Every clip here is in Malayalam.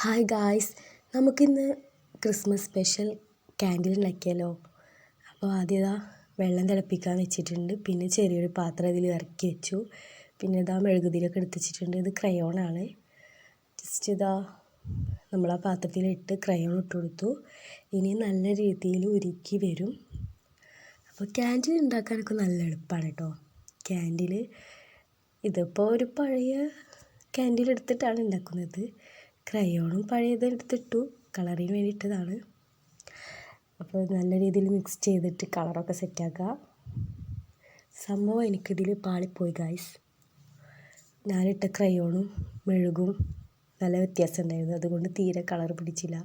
ഹായ് ഗായ്സ് നമുക്കിന്ന് ക്രിസ്മസ് സ്പെഷ്യൽ ക്യാൻഡിൽ ഉണ്ടാക്കിയാലോ? അപ്പോൾ ആദ്യം ഇതാ വെള്ളം തിളപ്പിക്കാൻ വെച്ചിട്ടുണ്ട്. പിന്നെ ചെറിയൊരു പാത്രം ഇതിൽ ഇറക്കി വെച്ചു. പിന്നെ ഇതാ മെഴുകുതിരിയൊക്കെ എടുത്ത് വെച്ചിട്ടുണ്ട്. ഇത് ക്രയോണാണ് ജസ്റ്റ് ഇതാ നമ്മൾ ആ പാത്രത്തിലിട്ട് ക്രയോൺ ഇട്ട് കൊടുത്തു. ഇനി നല്ല രീതിയിൽ ഉരുക്കി വരും. അപ്പോൾ ക്യാൻഡിൽ ഉണ്ടാക്കാനൊക്കെ നല്ല എളുപ്പമാണ് കേട്ടോ ക്യാൻഡിൽ ഇതിപ്പോൾ ഒരു പഴയ ക്യാൻഡിൽ എടുത്തിട്ടാണ് ഉണ്ടാക്കുന്നത്. ക്രയോണും പഴയതെടുത്തിട്ടു കളറിന് വേണ്ടിയിട്ടതാണ്. അപ്പോൾ നല്ല രീതിയിൽ മിക്സ് ചെയ്തിട്ട് കളറൊക്കെ സെറ്റാക്കുക സംഭവം എനിക്കിതിൽ പാളിപ്പോയി ഗായ്സ് ഞാനിട്ട ക്രയോണും മെഴുകും നല്ല വ്യത്യാസം ഉണ്ടായിരുന്നു. അതുകൊണ്ട് തീരെ കളർ പിടിച്ചില്ല.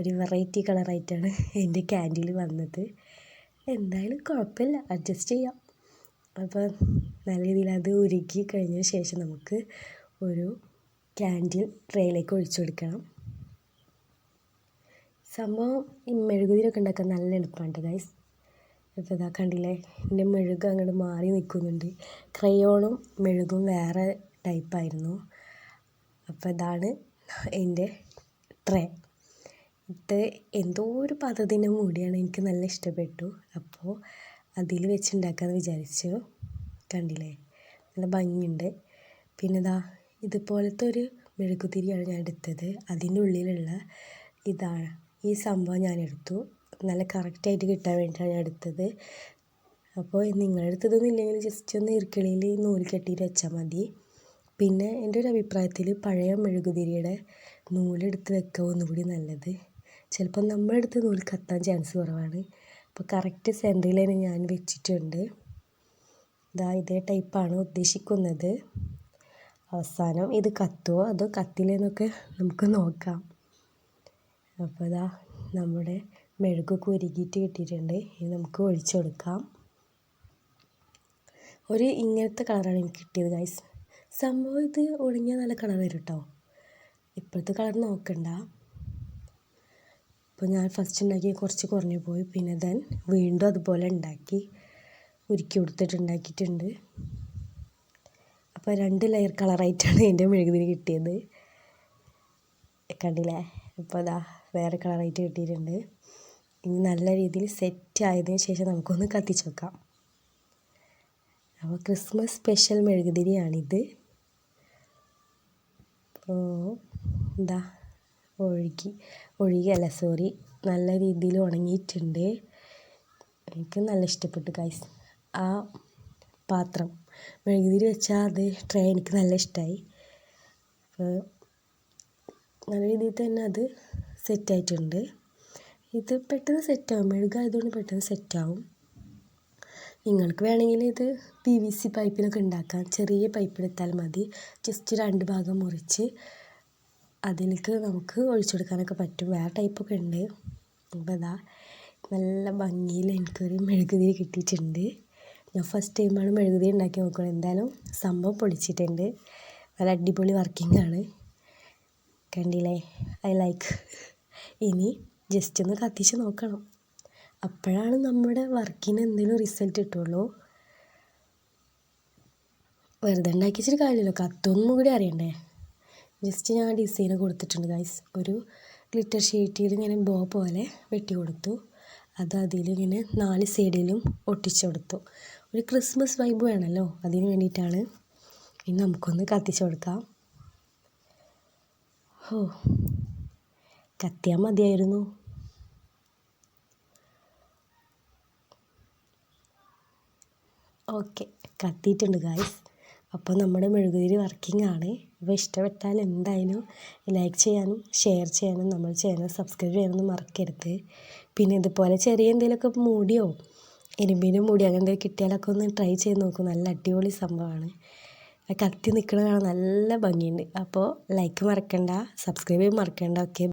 ഒരു വെറൈറ്റി കളറായിട്ടാണ് എന്റെ ക്യാൻഡിൽ വന്നത്. എന്തായാലും കുഴപ്പമില്ല. അഡ്ജസ്റ്റ് ചെയ്യാം. അപ്പോൾ നല്ല രീതിയിൽ അത് ഉരുക്കി കഴിഞ്ഞ ശേഷം നമുക്ക് ഒരു ക്യാൻഡിൽ ട്രേയിലേക്ക് ഒഴിച്ചു കൊടുക്കണം. സംഭവം ഈ മെഴുകുതിരൊക്കെ ഉണ്ടാക്കാൻ നല്ല എളുപ്പമാണ് ഗൈസ് ഇപ്പോൾ ഇതാ കണ്ടില്ലേ? എന്റെ മെഴുക് അങ്ങോട്ട് മാറി നിൽക്കുന്നുണ്ട് ക്രയോണും മെഴുകും വേറെ ടൈപ്പായിരുന്നു അപ്പോൾ ഇതാണ് എന്റെ ട്രേ ഇത് എന്തോ ഒരു പദത്തിന്റെ മൂടിയാണ് എനിക്ക് നല്ല ഇഷ്ടപ്പെട്ടു. അപ്പോൾ അതിൽ വെച്ച് ഉണ്ടാക്കാമെന്ന് വിചാരിച്ചു. കണ്ടില്ലേ? നല്ല ഭംഗിയുണ്ട്. പിന്നെ ഇതാ ഇതുപോലത്തെ ഒരു മെഴുകുതിരിയാണ് ഞാൻ എടുത്തത്. അതിന്റെ ഉള്ളിലുള്ള ഇതാണ്. ഈ സംഭവം ഞാൻ എടുത്തു. നല്ല കറക്റ്റായിട്ട് കിട്ടാൻ വേണ്ടിയിട്ടാണ് ഞാൻ എടുത്തത്. അപ്പോൾ നിങ്ങളുടെ അടുത്ത് ഇതൊന്നും ഇല്ലെങ്കിൽ ജസ്റ്റ് ഒന്ന് ഇറുക്കിളിയിൽ നൂൽ കെട്ടിയിട്ട് വെച്ചാൽ മതി. പിന്നെ എന്റെ ഒരു അഭിപ്രായത്തിൽ പഴയ മെഴുകുതിരിയുടെ നൂലെടുത്ത് വെക്കുക ഒന്നുകൂടി നല്ലത്. ചിലപ്പോൾ നമ്മുടെ അടുത്ത് നൂൽ കത്താൻ ചാൻസ് കുറവാണ്. അപ്പോൾ കറക്റ്റ് സെന്ററിൽ തന്നെ ഞാൻ വെച്ചിട്ടുണ്ട്. ഇതാ ഇതേ ടൈപ്പാണ് ഉദ്ദേശിക്കുന്നത്. അവസാനം ഇത് കത്തുമോ അതോ കത്തില്ലെന്നൊക്കെ നമുക്ക് നോക്കാം. അപ്പോൾ ഇതാ നമ്മുടെ മെഴുകൊക്കെ ഉരുകിയിട്ട് കിട്ടിയിട്ടുണ്ട്. ഇത് നമുക്ക് ഒഴിച്ചു കൊടുക്കാം. ഒരു ഇങ്ങനത്തെ കളറാണ് എനിക്ക് കിട്ടിയത് ഗൈസ് സംഭവം ഇത് ഒഴിഞ്ഞാൽ നല്ല കളർ വരും കേട്ടോ ഇപ്പോഴത്തെ കളർ നോക്കണ്ട. അപ്പോൾ ഞാൻ ഫസ്റ്റ് ഉണ്ടാക്കി കുറച്ച് കുറഞ്ഞു പോയി. പിന്നെ ദെൻ വീണ്ടും അതുപോലെ ഉണ്ടാക്കി ഉരുക്കി കൊടുത്തിട്ട് ഉണ്ടാക്കിയിട്ടുണ്ട്. അപ്പോൾ രണ്ട് ലെയർ കളറായിട്ടാണ് എന്റെ മെഴുകുതിരി കിട്ടിയത്. കണ്ടില്ലേ? അപ്പോൾ അതാ വേറെ കളറായിട്ട് കിട്ടിയിട്ടുണ്ട്. ഇനി നല്ല രീതിയിൽ സെറ്റ് ആയതിനു ശേഷം നമുക്കൊന്ന് കത്തിച്ച് വെക്കാം. അപ്പോൾ ക്രിസ്മസ് സ്പെഷ്യൽ മെഴുകുതിരിയാണിത്. അപ്പോൾ എന്താ ഒഴുകി ഒഴുകിയല്ല സോറി നല്ല രീതിയിൽ ഉണങ്ങിയിട്ടുണ്ട്. എനിക്ക് നല്ല ഇഷ്ടപ്പെട്ടു ഗൈസ് ആ പാത്രം. മെഴുകുതിരി വെച്ചാൽ അത് ട്രേ എനിക്ക് നല്ല ഇഷ്ടമായി അപ്പോൾ നല്ല രീതിയിൽ തന്നെ അത് സെറ്റായിട്ടുണ്ട് ഇത് പെട്ടെന്ന് സെറ്റാകും മെഴുകായതുകൊണ്ട് പെട്ടെന്ന് സെറ്റാകും നിങ്ങൾക്ക് വേണമെങ്കിൽ ഇത് പി വി സി പൈപ്പിനൊക്കെ ഉണ്ടാക്കാം. ചെറിയ പൈപ്പ് എടുത്താൽ മതി. ജസ്റ്റ് രണ്ട് ഭാഗം മുറിച്ച് അതിലേക്ക് നമുക്ക് ഒഴിച്ചു കൊടുക്കാനൊക്കെ പറ്റും. വേറെ ടൈപ്പൊക്കെ ഉണ്ട്. അപ്പോൾ അതാ നല്ല ഭംഗിയിൽ എനിക്കൊരു മെഴുകുതിരി കിട്ടിയിട്ടുണ്ട്. ഞാൻ ഫസ്റ്റ് ടൈമാണ് മെഴുകുതിരി ഉണ്ടാക്കി നോക്കുന്നത് എന്തായാലും സംഭവം പൊളിച്ചിട്ടുണ്ട് നല്ല അടിപൊളി വർക്കിംഗ് ആണ്. കണ്ടില്ലേ? ഐ ലൈക്ക് ഇനി ജസ്റ്റ് ഒന്ന് കത്തിച്ച് നോക്കണം. അപ്പോഴാണ് നമ്മുടെ വർക്കിന് എന്തെങ്കിലും റിസൾട്ട് കിട്ടുള്ളൂ. വെറുതെ ഉണ്ടാക്കി വെച്ചിട്ട് കാര്യമില്ലല്ലോ. കത്തൊന്നും കൂടി അറിയണ്ടേ? ജസ്റ്റ് ഞാൻ ഡിസൈന് കൊടുത്തിട്ടുണ്ട് ഗൈസ് ഒരു ഗ്ലിറ്റർ ഷീറ്റിൽ ഇങ്ങനെ ബോ പോലെ വെട്ടി കൊടുത്തു. അത് അതിലിങ്ങനെ നാല് സൈഡിലും ഒട്ടിച്ചു കൊടുത്തു ഒരു ക്രിസ്മസ് വൈബ് വേണമല്ലോ അതിന് വേണ്ടിയിട്ടാണ്. ഇനി നമുക്കൊന്ന് കത്തിച്ചു കൊടുക്കാം. ഓ കത്തിയാൽ മതിയായിരുന്നു. ഓക്കെ കത്തിയിട്ടുണ്ട് ഗായ്സ്. അപ്പോൾ നമ്മുടെ മെഴുകുതിരി വർക്കിംഗ് ആണ്. അപ്പോൾ ഇഷ്ടപ്പെട്ടാൽ എന്തായാലും ലൈക്ക് ചെയ്യാനും ഷെയർ ചെയ്യാനും നമ്മൾ ചാനൽ സബ്സ്ക്രൈബ് ചെയ്യാനൊന്നും മറക്കരുത്. പിന്നെ ഇതുപോലെ ചെറിയ എന്തെങ്കിലുമൊക്കെ മൂടിയോ എരുമ്പിന്റെ മൂടി അങ്ങനെ എന്തെങ്കിലും കിട്ടിയാലൊക്കെ ഒന്ന് ട്രൈ ചെയ്ത് നോക്കും. നല്ല അടിപൊളി സംഭവമാണ്. കത്തി നിൽക്കണ കാണാൻ നല്ല ഭംഗിയുണ്ട്. അപ്പോൾ ലൈക്ക് മറക്കണ്ട സബ്സ്ക്രൈബ് ചെയ്യാൻ മറക്കണ്ട. ഓക്കെ